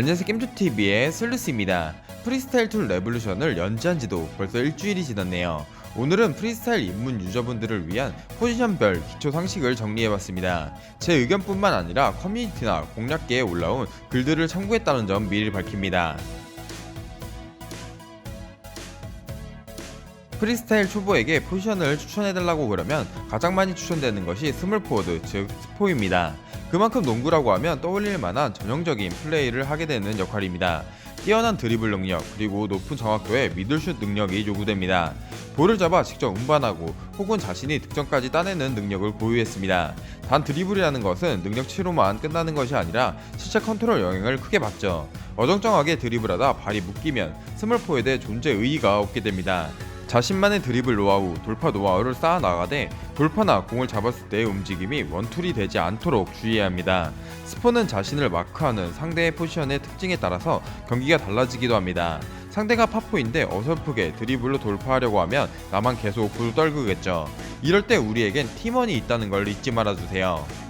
안녕하세요 겜조TV의 슬루스입니다. 프리스타일 툴 레볼루션을 연재한 지도 벌써 일주일이 지났네요. 오늘은 프리스타일 입문 유저분들을 위한 포지션별 기초 상식을 정리해봤습니다. 제 의견뿐만 아니라 커뮤니티나 공략계에 올라온 글들을 참고했다는 점 미리 밝힙니다. 프리스타일 초보에게 포지션을 추천해달라고 그러면 가장 많이 추천되는 것이 스몰 포워드, 즉 스포입니다. 그만큼 농구라고 하면 떠올릴 만한 전형적인 플레이를 하게 되는 역할입니다. 뛰어난 드리블 능력, 그리고 높은 정확도의 미들슛 능력이 요구됩니다. 볼을 잡아 직접 운반하고 혹은 자신이 득점까지 따내는 능력을 보유했습니다. 단 드리블이라는 것은 능력치로만 끝나는 것이 아니라 실제 컨트롤 영향을 크게 받죠. 어정쩡하게 드리블하다 발이 묶이면 스몰 포워드의 존재 의의가 없게 됩니다. 자신만의 드리블 노하우, 돌파 노하우를 쌓아 나가되 돌파나 공을 잡았을 때의 움직임이 원툴이 되지 않도록 주의해야 합니다. 스포는 자신을 마크하는 상대의 포지션의 특징에 따라서 경기가 달라지기도 합니다. 상대가 파포인데 어설프게 드리블로 돌파하려고 하면 나만 계속 부떨그겠죠. 이럴 때 우리에겐 팀원이 있다는 걸 잊지 말아주세요.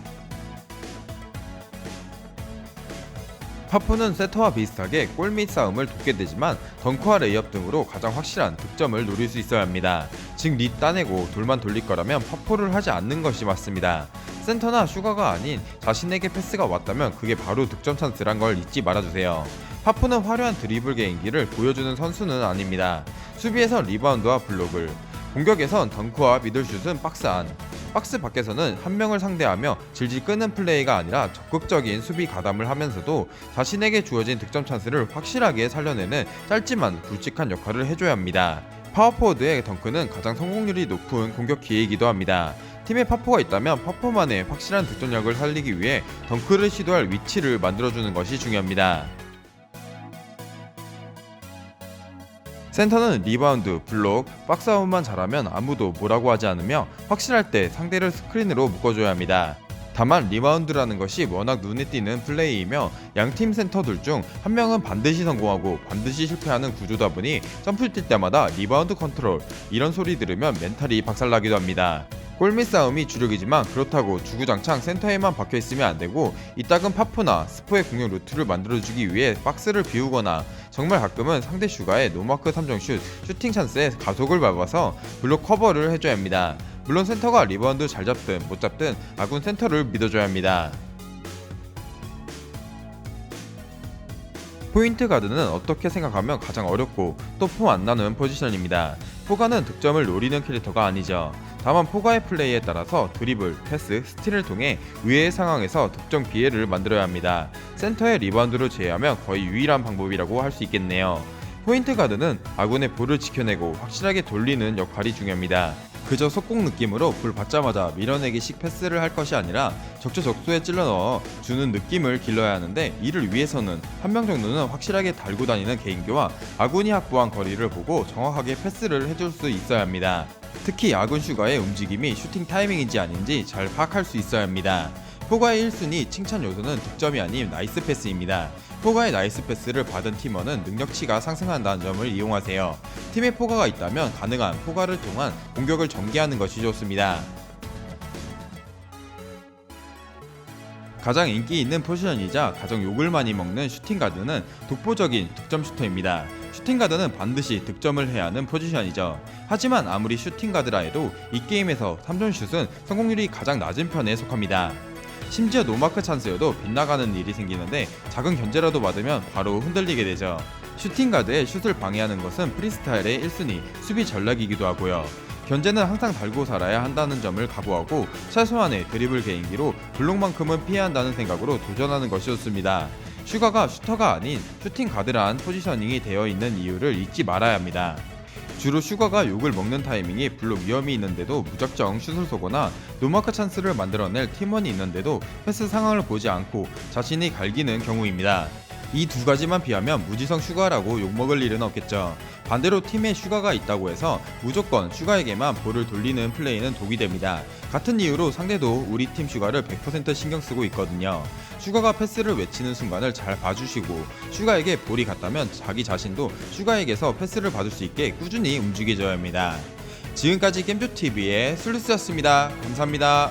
파푸는 세터와 비슷하게 골밑 싸움을 돕게 되지만 덩크와 레이업 등으로 가장 확실한 득점을 노릴 수 있어야 합니다. 즉, 리 따내고 돌만 돌릴 거라면 파포를 하지 않는 것이 맞습니다. 센터나 슈가가 아닌 자신에게 패스가 왔다면 그게 바로 득점 찬스란 걸 잊지 말아주세요. 파푸는 화려한 드리블 개인기를 보여주는 선수는 아닙니다. 수비에선 리바운드와 블록을, 공격에선 덩크와 미들슛은 박스 안, 박스 밖에서는 한 명을 상대하며 질질 끄는 플레이가 아니라 적극적인 수비 가담을 하면서도 자신에게 주어진 득점 찬스를 확실하게 살려내는 짧지만 굵직한 역할을 해줘야 합니다. 파워포워드의 덩크는 가장 성공률이 높은 공격 기회이기도 합니다. 팀에 파포가 있다면 파포만의 확실한 득점력을 살리기 위해 덩크를 시도할 위치를 만들어주는 것이 중요합니다. 센터는 리바운드, 블록, 박스아웃만 잘하면 아무도 뭐라고 하지 않으며 확실할 때 상대를 스크린으로 묶어줘야 합니다. 다만 리바운드라는 것이 워낙 눈에 띄는 플레이이며 양팀 센터들 중 한 명은 반드시 성공하고 반드시 실패하는 구조다 보니 점프 뛸 때마다 리바운드 컨트롤 이런 소리 들으면 멘탈이 박살나기도 합니다. 골밑 싸움이 주력이지만 그렇다고 주구장창 센터에만 박혀 있으면 안 되고 이따금 파프나 스포의 공격 루트를 만들어주기 위해 박스를 비우거나 정말 가끔은 상대 슈가의 노마크 3점슛 슈팅 찬스에 가속을 밟아서 블록 커버를 해줘야 합니다. 물론 센터가 리바운드 잘 잡든 못 잡든 아군 센터를 믿어줘야 합니다. 포인트 가드는 어떻게 생각하면 가장 어렵고 또폼안 나는 포지션입니다. 포가는 득점을 노리는 캐릭터가 아니죠. 다만 포가의 플레이에 따라서 드리블, 패스, 스틸을 통해 의외의 상황에서 득점 기회를 만들어야 합니다. 센터의 리바운드를 제외하면 거의 유일한 방법이라고 할 수 있겠네요. 포인트 가드는 아군의 볼을 지켜내고 확실하게 돌리는 역할이 중요합니다. 그저 속공 느낌으로 볼 받자마자 밀어내기식 패스를 할 것이 아니라 적재적소에 찔러 넣어 주는 느낌을 길러야 하는데 이를 위해서는 한 명 정도는 확실하게 달고 다니는 개인기와 아군이 확보한 거리를 보고 정확하게 패스를 해줄 수 있어야 합니다. 특히 아군 슈가의 움직임이 슈팅 타이밍인지 아닌지 잘 파악할 수 있어야 합니다. 포가의 1순위 칭찬 요소는 득점이 아닌 나이스 패스입니다. 포가의 나이스 패스를 받은 팀원은 능력치가 상승한다는 점을 이용하세요. 팀에 포가가 있다면 가능한 포가를 통한 공격을 전개하는 것이 좋습니다. 가장 인기 있는 포지션이자 가장 욕을 많이 먹는 슈팅 가드는 독보적인 득점 슈터입니다. 슈팅 가드는 반드시 득점을 해야 하는 포지션이죠. 하지만 아무리 슈팅 가드라 해도 이 게임에서 3점 슛은 성공률이 가장 낮은 편에 속합니다. 심지어 노마크 찬스여도 빗나가는 일이 생기는데 작은 견제라도 받으면 바로 흔들리게 되죠. 슈팅 가드의 슛을 방해하는 것은 프리스타일의 1순위 수비 전략이기도 하고요. 견제는 항상 달고 살아야 한다는 점을 각오하고 최소한의 드리블 개인기로 블록만큼은 피해야 한다는 생각으로 도전하는 것이 좋습니다. 슈가가 슈터가 아닌 슈팅 가드란 포지셔닝이 되어 있는 이유를 잊지 말아야 합니다. 주로 슈가가 욕을 먹는 타이밍이 블록 위험이 있는데도 무작정 슛을 쏘거나 노마크 찬스를 만들어낼 팀원이 있는데도 패스 상황을 보지 않고 자신이 갈기는 경우입니다. 이 두 가지만 비하면 무지성 슈가라고 욕먹을 일은 없겠죠. 반대로 팀에 슈가가 있다고 해서 무조건 슈가에게만 볼을 돌리는 플레이는 독이 됩니다. 같은 이유로 상대도 우리 팀 슈가를 100% 신경 쓰고 있거든요. 슈가가 패스를 외치는 순간을 잘 봐주시고 슈가에게 볼이 갔다면 자기 자신도 슈가에게서 패스를 받을 수 있게 꾸준히 움직여줘야 합니다. 지금까지 겜조TV의 슬루스였습니다. 감사합니다.